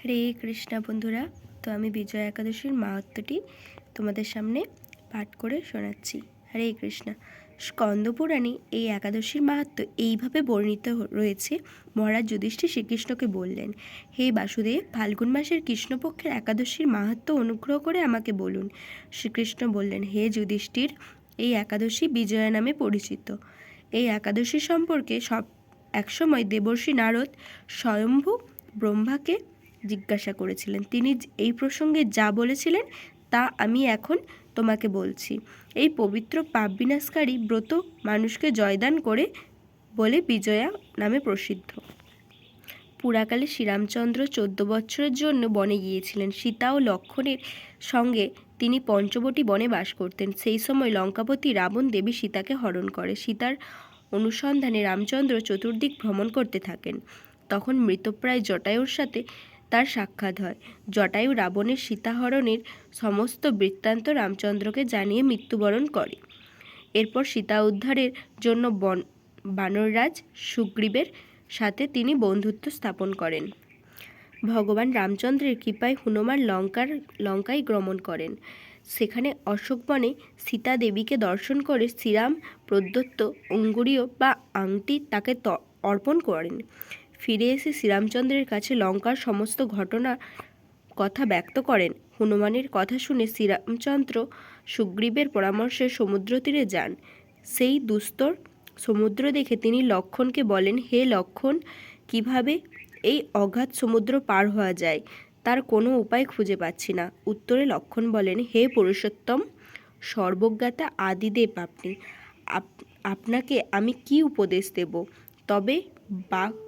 হরে কৃষ্ণা বন্ধুরা, তো আমি বিজয় একাদশীর মাহাত্মটি তোমাদের সামনে পাঠ করে শোনাচ্ছি। হরে কৃষ্ণা, স্কন্দপুরাণে এই একাদশীর মাহাত্ম এইভাবে বর্ণিত রয়েছে, মহারাজ যুধিষ্ঠির শ্রীকৃষ্ণকে বললেন, হে বাসুদেব, ফাল্গুন মাসের কৃষ্ণপক্ষের একাদশীর মাহাত্ম অনুগ্রহ করে আমাকে বলুন। শ্রীকৃষ্ণ বললেন, হে যুধিষ্ঠির, এই একাদশী বিজয়া নামে পরিচিত। এই একাদশী সম্পর্কে সব একসময় দেবর্ষী নারদ স্বয়ম্ভু ব্রহ্মাকে জিজ্ঞাসা করেছিলেন। তিনি এই প্রসঙ্গে যা বলেছিলেন তা আমি এখন তোমাকে বলছি। এই পবিত্র পাপ বিনাশকারী ব্রত মানুষকে জয়দান করে বলে বিজয়া নামে প্রসিদ্ধ। পুরাকালে শ্রীরামচন্দ্র চোদ্দ বছরের জন্য বনে গিয়েছিলেন। সীতা ও লক্ষণের সঙ্গে তিনি পঞ্চবটী বনে বাস করতেন। সেই সময় লঙ্কাপতি রাবণ দেবী সীতাকে হরণ করে। সীতার অনুসন্ধানে রামচন্দ্র চতুর্দিক ভ্রমণ করতে থাকেন। তখন মৃতপ্রায় জটায়ুর সাথে তার সাক্ষাৎ হয়। জটায়ু রাবণের সীতাহরণের সমস্ত বৃত্তান্ত রামচন্দ্রকে জানিয়ে মৃত্যুবরণ করে। এরপর সীতা উদ্ধারের জন্য বন বানররাজ সুগ্রীবের সাথে তিনি বন্ধুত্ব স্থাপন করেন। ভগবান রামচন্দ্রের কৃপায় হনুমান লঙ্কার লঙ্কায় গমন করেন। সেখানে অশোকবনে সীতা দেবীকে দর্শন করে শ্রীরাম প্রদত্ত অঙ্গুরীয় বা আংটি তাকে অর্পণ করেন। ফিরে এসে শ্রীরামচন্দ্রের কাছে লঙ্কার সমস্ত ঘটনা কথা ব্যক্ত করেন। হনুমানের কথা শুনে শ্রীরামচন্দ্র সুগ্রীবের পরামর্শে সমুদ্র তীরে যান। সেই দুস্তর সমুদ্র দেখে তিনি লক্ষণকে বলেন, হে লক্ষণ, কীভাবে এই অগাধ সমুদ্র পার হওয়া যায়? তার কোনো উপায় খুঁজে পাচ্ছি না। উত্তরে লক্ষণ বলেন, হে পুরুষোত্তম, সর্বজ্ঞাতা আদিদেব আপনি। আপ- আপনাকে আমি কি উপদেশ দেব? তবে বাঘ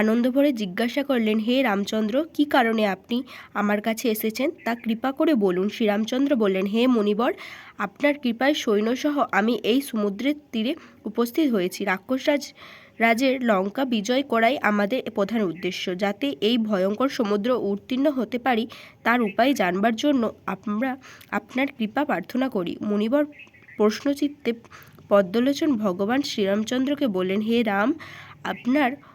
আনন্দ ভরে জিজ্ঞাসা করলেন, হে রামচন্দ্র, কি কারণে আপনি আমার কাছে এসেছেন? তা কৃপা করে বলুন। শ্রীরামচন্দ্র বললেন, হে মণিবর আপনার কৃপায় সৈন্যসহ আমি এই সমুদ্রের তীরে উপস্থিত হয়েছি। রাক্ষসরাজ, রাজের লঙ্কা বিজয় করাই আমাদের প্রধান উদ্দেশ্য। যাতে এই ভয়ঙ্কর সমুদ্র উত্তীর্ণ হতে পারি, তার উপায় জানবার জন্য আমরা আপনার কৃপা প্রার্থনা করি। মুনিবর প্রশ্নচিত্তে পদ্মলোচন ভগবান শ্রীরামচন্দ্রকে বললেন, হে রাম, আপনার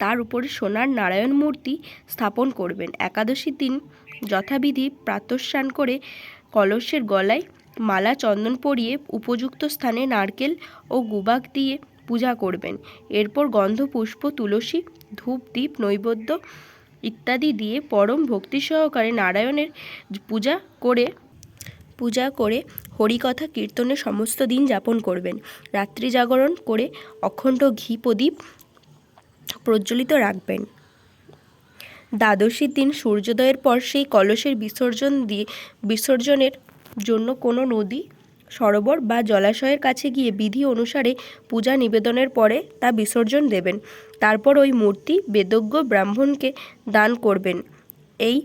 তার উপরে সোনার নারায়ণ মূর্তি স্থাপন করবেন। একাদশী দিন যথাবিধি প্রাতঃস্নান করে কলসের গলায় মালা চন্দন পরিয়ে উপযুক্ত স্থানে নারকেল ও গুবাক দিয়ে পূজা করবেন। এরপর গন্ধ পুষ্প তুলসী, ধূপ দ্বীপ নৈবেদ্য ইত্যাদি দিয়ে পরম ভক্তি সহকারে নারায়ণের পূজা করে পূজা করে হরিকথা কীর্তনে সমস্ত দিন যাপন করবেন। রাত্রি জাগরণ করে অখণ্ড ঘি প্রদীপ প্রজ্বলিত রাখবেন। দ্বাদশীর দিন সূর্যোদয়ের পর সেই কলসের বিসর্জন দিয়ে বিসর্জনের জন্য কোনো নদী, সরোবর বা জলাশয়ের কাছে গিয়ে বিধি অনুসারে পূজা নিবেদনের পরে তা বিসর্জন দেবেন। তারপর ওই মূর্তি বেদজ্ঞ ব্রাহ্মণকে দান করবেন। এই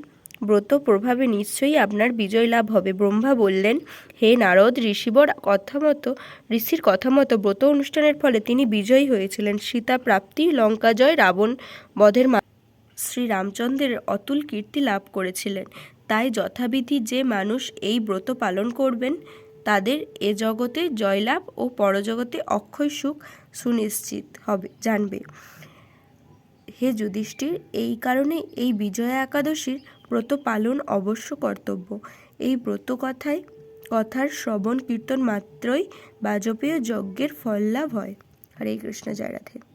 ব্রত প্রভাবে নিশ্চয়ই আপনার বিজয় লাভ হবে। ব্রহ্মা বললেন, হে নারদ, ঋষিবর কথা মতো ঋষির কথা মতো ব্রত অনুষ্ঠানের ফলে তিনি বিজয়ী হয়েছিলেন। সীতা প্রাপ্তি, লঙ্কা জয়, রাবণ বধের মা শ্রী রামচন্দ্রের অতুল কীর্তি লাভ করেছিলেন। তাই যথাবিধি যে মানুষ এই ব্রত পালন করবেন, তাদের এ জগতে জয়লাভ ও পরজগতে অক্ষয় সুখ সুনিশ্চিত হবে, জানবে। হে যুধিষ্ঠির, এই কারণে এই বিজয়া একাদশীর ব্রত পালন অবশ্য কর্তব্য। এই ব্রত কথায় কথার শ্রবণ কীর্তন মাত্রই বাজপেয় যজ্ঞের ফল লাভ হয়। হরে কৃষ্ণ, জয় রাধে।